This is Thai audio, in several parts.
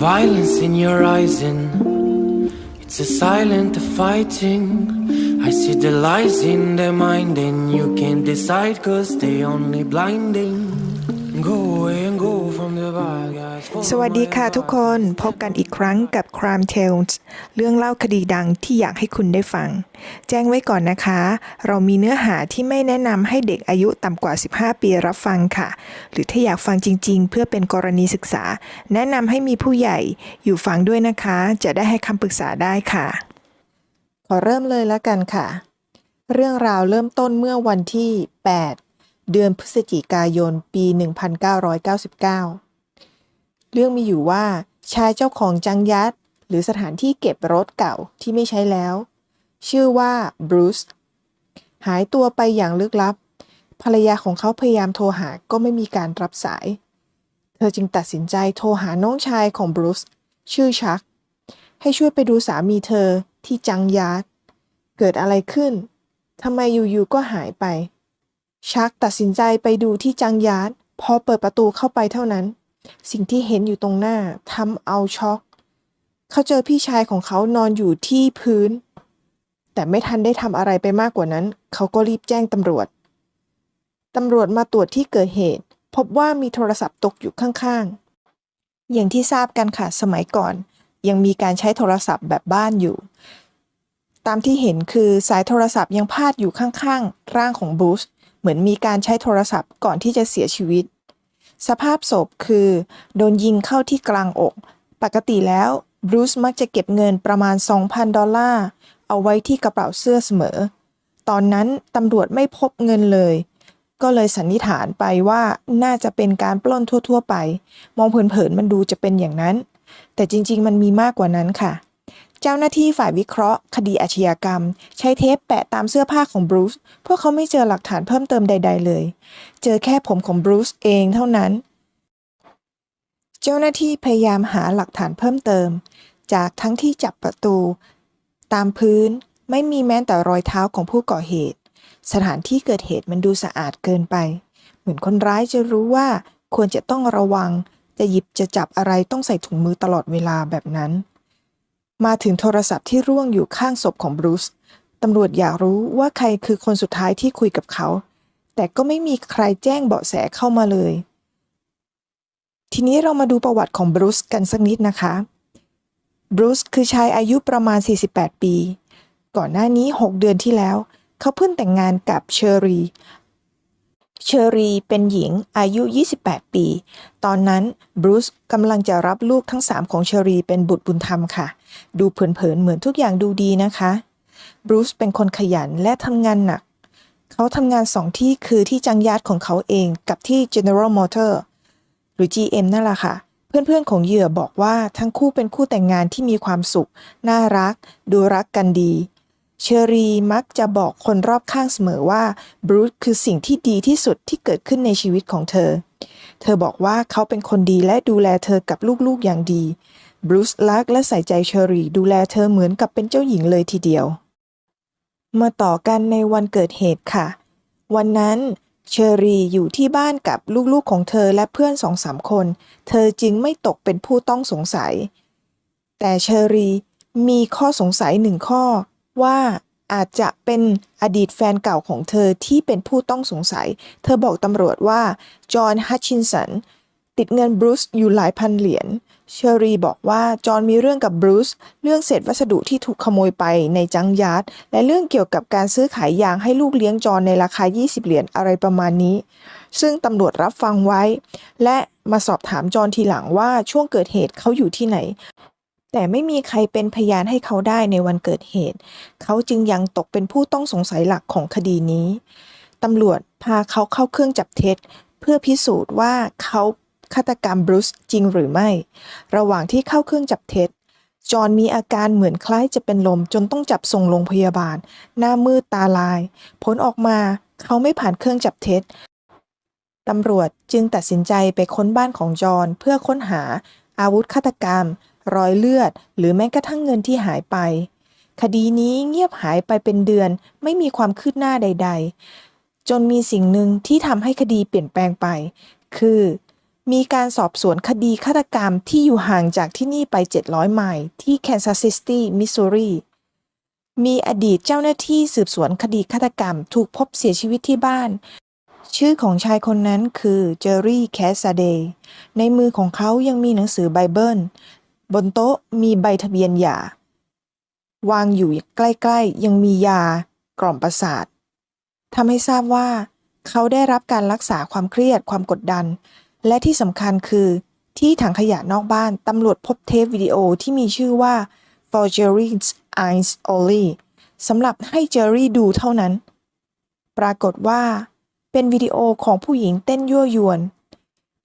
violence in your eyes and it's a silent fighting. I see the lies in their mind and you can't decide cause they only blinding. สวัสดีค่ะทุกคนพบกันอีกครั้งกับ Crime Tales เรื่องเล่าคดีดังที่อยากให้คุณได้ฟัง แจ้งไว้ก่อนนะคะ เรามีเนื้อหาที่ไม่แนะนำให้เด็กอายุต่ำกว่า 15 ปีรับฟังค่ะ หรือถ้าอยากฟังจริง ๆ เพื่อเป็นกรณีศึกษา แนะนำให้มีผู้ใหญ่อยู่ฟังด้วยนะคะ จะได้ให้คำปรึกษาได้ค่ะ ขอเริ่มเลยแล้วกันค่ะ เรื่องราวเริ่มต้นเมื่อวันที่ 8 เดือนพฤศจิกายนปี 1999 เรื่องมีอยู่ว่าชายเจ้าของจังยัดหรือสถานที่เก็บรถเก่าที่ไม่ใช้แล้ว ชื่อว่าบรูซหายตัวไปอย่างลึกลับ ภรรยาของเขาพยายามโทรหาก็ไม่มีการรับสาย เธอจึงตัดสินใจโทรหาน้องชายของบรูซชื่อชัก ให้ช่วยไปดูสามีเธอที่จังยัดเกิดอะไรขึ้นทำไมอยู่ๆก็หายไป ชักตัดสินใจไปดูที่จังยัดพอเปิดประตูเข้าไปเท่านั้น สิ่งที่เห็นอยู่ตรงหน้าทำเอาช็อก เขาเจอพี่ชายของเขานอนอยู่ที่พื้น แต่ไม่ทันได้ทำอะไรไปมากกว่านั้น เขาก็รีบแจ้งตำรวจตำรวจมาตรวจที่เกิดเหตุ พบว่ามีโทรศัพท์ตกอยู่ข้างๆ อย่างที่ทราบกันค่ะสมัยก่อน ยังมีการใช้โทรศัพท์แบบบ้านอยู่ ตามที่เห็นคือสายโทรศัพท์ยังพาดอยู่ข้างๆ ร่างของบรูซ เหมือนมีการใช้โทรศัพท์ก่อนที่จะเสียชีวิต สภาพศพคือ โดนยิงเข้าที่กลางอก ปกติแล้วบรูซมักจะเก็บเงินประมาณ 2,000 ดอลลาร์ เอาไว้ที่กระเป๋าเสื้อเสมอ ตอนนั้นตำรวจไม่พบเงินเลย ก็เลยสันนิษฐานไปว่าน่าจะเป็นการปล้นทั่ว ๆ ไป มองเผินๆมันดูจะเป็นอย่างนั้น แต่จริง ๆ มันมีมากกว่านั้นค่ะ เจ้าหน้าที่ฝ่ายวิเคราะห์ คดีอาชญากรรม ใช้เทปแปะตามเสื้อผ้าของบรูซพราะเขาไม่เจอหลักฐานเพิ่มเติมใด ๆ เลย เจอแค่ผมของบรูซเองเท่านั้น เจ้าหน้าที่พยายามหาหลักฐานเพิ่มเติม จากทั้งที่จับประตู ตามพื้นไม่มีแม้แต่รอยเท้าของผู้ก่อเหตุ สถานที่เกิดเหตุมันดูสะอาดเกินไป เหมือนคนร้ายจะรู้ว่าควรจะต้องระวัง จะหยิบจะจับอะไรต้องใส่ถุงมือตลอดเวลาแบบนั้น มาถึงโทรศัพท์ที่ร่วงอยู่ข้างศพของบรูซตำรวจอยากรู้ว่าใครคือคนสุดท้ายที่คุยกับเขา แต่ก็ไม่มีใครแจ้งเบาะแสเข้ามาเลย ทีนี้เรามาดูประวัติของบรูซกันสักนิดนะคะ บรูซคือชายอายุประมาณ 48 ปี ก่อนหน้านี้ 6 เดือนที่แล้ว เขาเพิ่งแต่งงานกับเชอรี เชอรีเป็นหญิงอายุ 28 ปี ตอนนั้นบรูซกำลังจะรับลูกทั้ง 3 ของเชอรีเป็นบุตรบุญธรรมค่ะ ดูเผินๆเหมือนทุกอย่างดูดีนะคะบรูซเป็นคนขยันและทำงานหนัก เขาทำงานสองที่คือที่จังยาดของเขาเองกับที่ General Motor หรือ GM นั่นแหละค่ะ เพื่อนๆของเหยื่อบอกว่าทั้งคู่เป็นคู่แต่งงานที่มีความสุข น่ารัก ดูรักกันดี เชอรีมักจะบอกคนรอบข้างเสมอว่าบรูซคือสิ่งที่ดีที่สุดที่เกิดขึ้นในชีวิตของเธอ เธอบอกว่าเขาเป็นคนดีและดูแลเธอกับลูกๆอย่างดีบรูซรักและใส่ใจเชอรีดูแลเธอเหมือนกับเป็นเจ้าหญิงเลยทีเดียว มาต่อกันในวันเกิดเหตุค่ะ วันนั้นเชอรีอยู่ที่บ้านกับลูกๆของเธอและเพื่อนสองสามคน เธอจึงไม่ตกเป็นผู้ต้องสงสัย แต่เชอรีมีข้อสงสัยหนึ่งข้อ ว่าอาจจะเป็นอดีตแฟนเก่าของเธอที่เป็นผู้ต้องสงสัย เธอบอกตำรวจว่า จอห์น ฮัตชินสัน ติดเงินบรูซอยู่หลายพันเหรียญ เชอรีบอกว่า จอห์นมีเรื่องกับบรูซเรื่องเศษวัสดุที่ถูกขโมยไปในจังยาร์ดและเรื่องเกี่ยวกับการซื้อขายยางให้ลูกเลี้ยงจอห์นในราคา 20 เหรียญอะไรประมาณนี้ ซึ่งตำรวจรับฟังไว้ และมาสอบถามจอห์นทีหลังว่าช่วงเกิดเหตุเขาอยู่ที่ไหน แต่ไม่มีใครเป็นพยานให้เขาได้ในวันเกิดเหตุ เขาจึงยังตกเป็นผู้ต้องสงสัยหลักของคดีนี้ ตำรวจพาเขาเข้าเครื่องจับเท็จ เพื่อพิสูจน์ว่าเขาฆาตกรรมบรูซจริงหรือไม่ ระหว่างที่เข้าเครื่องจับเท็จ จอห์นมีอาการเหมือนคล้ายจะเป็นลมจนต้องจับส่งโรงพยาบาล หน้ามืดตาลาย ผลออกมาเขาไม่ผ่านเครื่องจับเท็จ ตำรวจจึงตัดสินใจไปค้นบ้านของจอห์นเพื่อค้นหาอาวุธฆาตกรรม รอยเลือด หรือแม้กระทั่งเงินที่หายไป คดีนี้เงียบหายไปเป็นเดือนไม่มีความคืบหน้าใด ๆ จนมีสิ่งหนึ่งที่ทำให้คดีเปลี่ยนแปลงไป คือ มีการสอบสวนคดีฆาตกรรมที่อยู่ห่างจากที่นี่ไป 700 ไมล์ที่แคนซัสซิตี้มิสซูรีมีอดีตเจ้าหน้าที่สืบสวนคดีฆาตกรรมถูกพบเสียชีวิตที่บ้าน ชื่อของชายคนนั้นคือเจอรี่แคสซาเดย์ในมือของเขายังมีหนังสือไบเบิล บนโต๊ะมีใบทะเบียนยาวางอยู่ใกล้ๆ ยังมียากล่อมประสาททำให้ทราบว่า เขาได้รับการรักษาความเครียดความกดดัน และที่สำคัญคือ ที่ถังขยะนอกบ้านตำรวจพบเทปวิดีโอที่มีชื่อว่า for Jerry's eyes only สำหรับให้เจอรี่ดูเท่านั้น ปรากฏว่า เป็นวิดีโอของผู้หญิงเต้นยั่วยวน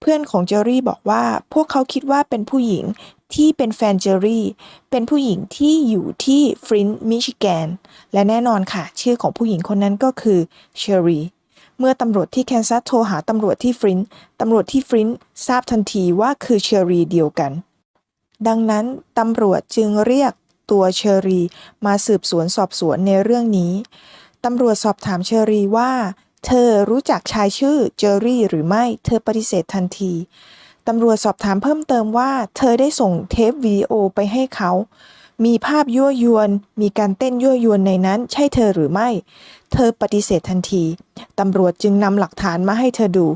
เพื่อนของเจอรี่บอกว่าพวกเขาคิดว่าเป็นผู้หญิง ที่เป็นแฟนเจอรี่ เป็นผู้หญิงที่อยู่ที่ฟรินต์มิชิแกน และแน่นอนค่ะ ชื่อของผู้หญิงคนนั้นก็คือเชอรี่เมื่อตำรวจที่แคนซัสโทรหาตำรวจที่ฟรินต์ตำรวจที่ฟรินต์ทราบทันทีว่าคือเชอรี่เดียวกัน ดังนั้นตำรวจจึงเรียกตัวเชอรี่มาสืบสวนสอบสวนในเรื่องนี้ ตำรวจสอบถามเชอรี่ว่า เธอรู้จักชายชื่อเจอรี่หรือไม่ เธอปฏิเสธทันที ตำรวจสอบถามเพิ่มเติมว่า เธอได้ส่งเทปวิดีโอไปให้เขา มีภาพยั่วยวน มีการเต้นยั่วยวนในนั้น ใช่เธอหรือไม่ เธอปฏิเสธทันที ตำรวจจึงนำหลักฐานมาให้เธอดู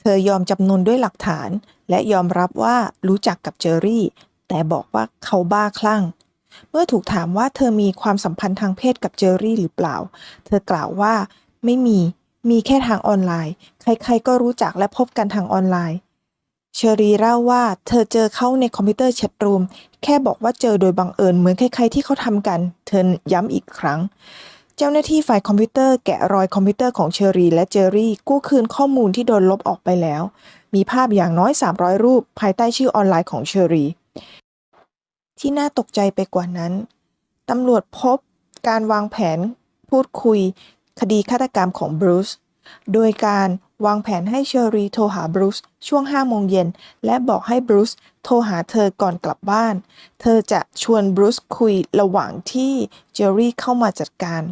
เธอยอมจำนนด้วยหลักฐาน และยอมรับว่ารู้จักกับเจอรี่ แต่บอกว่าเขาบ้าคลั่ง เมื่อถูกถามว่าเธอมีความสัมพันธ์ทางเพศกับเจอรี่หรือเปล่า เธอกล่าวว่าไม่มี มีแค่ทางออนไลน์ ใครๆก็รู้จักและพบกันทางออนไลน์ เชอรีเล่าว่าเธอเจอเขาในคอมพิวเตอร์แชทรูม แค่บอกว่าเจอโดยบังเอิญเหมือนใครๆที่เขาทำกัน เธอย้ำอีกครั้ง เจ้าหน้าที่ฝ่ายคอมพิวเตอร์แกะรอยคอมพิวเตอร์ของเชอรีและเจอรี่ กู้คืนข้อมูลที่โดนลบออกไปแล้ว มีภาพอย่างน้อย 300 รูป ภายใต้ชื่อออนไลน์ของเชอรี ที่น่าตกใจไปกว่านั้นตำรวจพบการวางแผนพูดคุย คดีฆาตกรรมของบรูซโดยการวางแผนให้เชอรีโทรหาบรูซช่วง5โมงเย็นและบอกให้บรูซโทรหาเธอก่อนกลับบ้าน เธอจะชวนบรูซคุยระหว่างที่เจอรี่เข้ามาจัดการ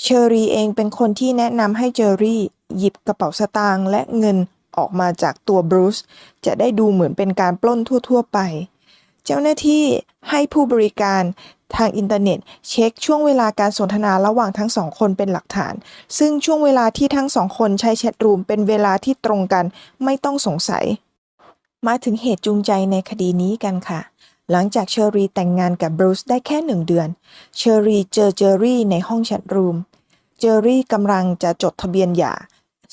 เชอรีเองเป็นคนที่แนะนำให้เจอรี่หยิบกระเป๋าสตางค์และเงินออกมาจากตัวบรูซจะได้ดูเหมือนเป็นการปล้นทั่ว ๆ ไป เจ้าหน้าที่ให้ผู้บริการทางอินเทอร์เน็ต เช็คช่วงเวลาการสนทนาระหว่างทั้งสองคนเป็นหลักฐาน ซึ่งช่วงเวลาที่ทั้งสองคนใช้แชทรูมเป็นเวลาที่ตรงกันไม่ต้องสงสัย มาถึงเหตุจูงใจในคดีนี้กันค่ะ หลังจากเชอรีแต่งงานกับบรูซได้แค่หนึ่งเดือน เชอรีเจอเจอรี่ในห้องแชทรูม เจอรี่กำลังจะจดทะเบียนหย่า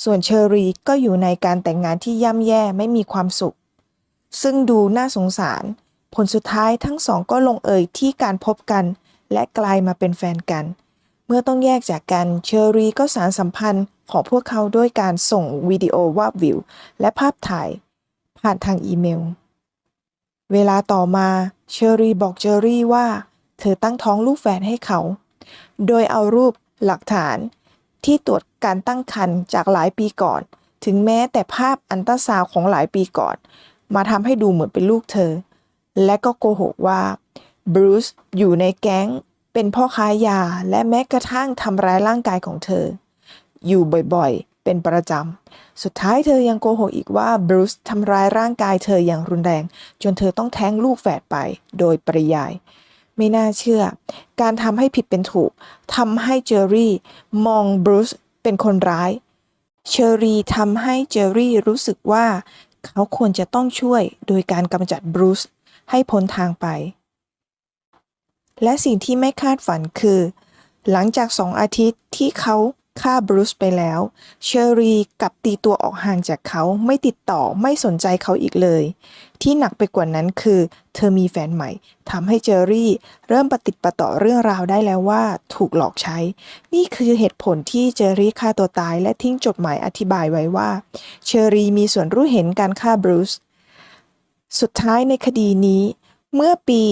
ส่วนเชอรีก็อยู่ในการแต่งงานที่ย่ำแย่ไม่มีความสุข ซึ่งดูน่าสงสาร ผลสุดท้ายทั้งสองก็ลงเอยที่การพบกัน และกลายมาเป็นแฟนกัน เมื่อต้องแยกจากกันเชอรีก็สารสัมพันธ์ของพวกเขาด้วยการส่งวิดีโอวาดวิว และภาพถ่าย ผ่านทางอีเมล เวลาต่อมาเชอรีบอกเจอรี่ว่า เธอตั้งท้องลูกแฝดให้เขา โดยเอารูปหลักฐานที่ตรวจการตั้งครรภ์จากหลายปีก่อน ถึงแม้แต่ภาพอันตราซาวของหลายปีก่อน มาทำให้ดูเหมือนเป็นลูกเธอ และก็โกหกว่าบรูซอยู่ในแก๊งเป็นพ่อค้ายาและแม้กระทั่งทำร้ายร่างกายของเธอ อยู่บ่อยๆ เป็นประจำ สุดท้ายเธอยังโกหกอีกว่าบรูซทำร้ายร่างกายเธออย่างรุนแรง จนเธอต้องแท้งลูกแฝดไปโดยปริยาย ไม่น่าเชื่อ การทำให้ผิดเป็นถูกทำให้เจอรี่มองบรูซเป็นคนร้าย เชอรี่ทำให้เจอรี่รู้สึกว่า เขาควรจะต้องช่วยโดยการกำจัดบรูซ ให้พ้นทางไป และสิ่งที่ไม่คาดฝันคือ หลังจากสองอาทิตย์ที่เขาฆ่าบรูซไปแล้ว เชอรีกลับตีตัวออกห่างจากเขาไม่ติดต่อไม่สนใจเขาอีกเลย ที่หนักไปกว่านั้นคือ เธอมีแฟนใหม่ทำให้เจอรี่ เริ่มปฏิติดประต่อเรื่องราวได้แล้วว่า ถูกหลอกใช้ นี่คือเหตุผลที่เจอรี่ฆ่าตัวตายและทิ้งจดหมายอธิบายไว้ว่า เชอรีมีส่วนรู้เห็นการฆ่าบรูซ สุดท้ายในคดีนี้ เมื่อปี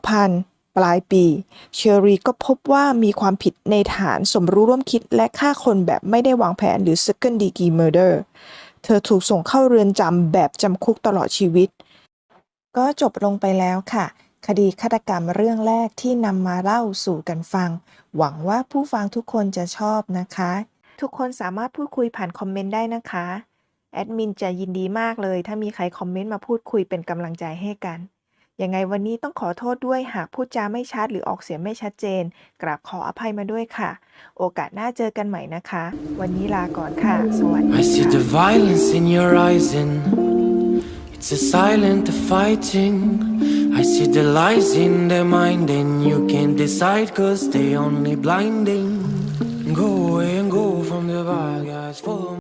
2000 ปลายปี เชอรีก็พบว่ามีความผิดในฐานสมรู้ร่วมคิดและฆ่าคนแบบไม่ได้วางแผนหรือ second degree murder เธอถูกส่งเข้าเรือนจำแบบจำคุกตลอดชีวิต ก็จบลงไปแล้วค่ะ คดีฆาตกรรมเรื่องแรกที่นำมาเล่าสู่กันฟัง หวังว่าผู้ฟังทุกคนจะชอบนะคะ ทุกคนสามารถพูดคุยผ่านคอมเมนต์ได้นะคะ แอดมินจะยินดีมากเลย ถ้ามีใครคอมเมนต์มาพูดคุยเป็นกำลังใจให้กัน ยังไงวันนี้ต้องขอโทษด้วยหากพูดจาไม่ชัดหรือออกเสียงไม่ชัดเจน กราบขออภัยมาด้วยค่ะ โอกาสหน้าเจอกันใหม่นะคะ วันนี้ลาก่อนค่ะ สวัสดีค่ะ it's a silent fighting. I see the lies in their mind, and you can't decide, cause they only blinding. Go away and go from the bad guys. Follow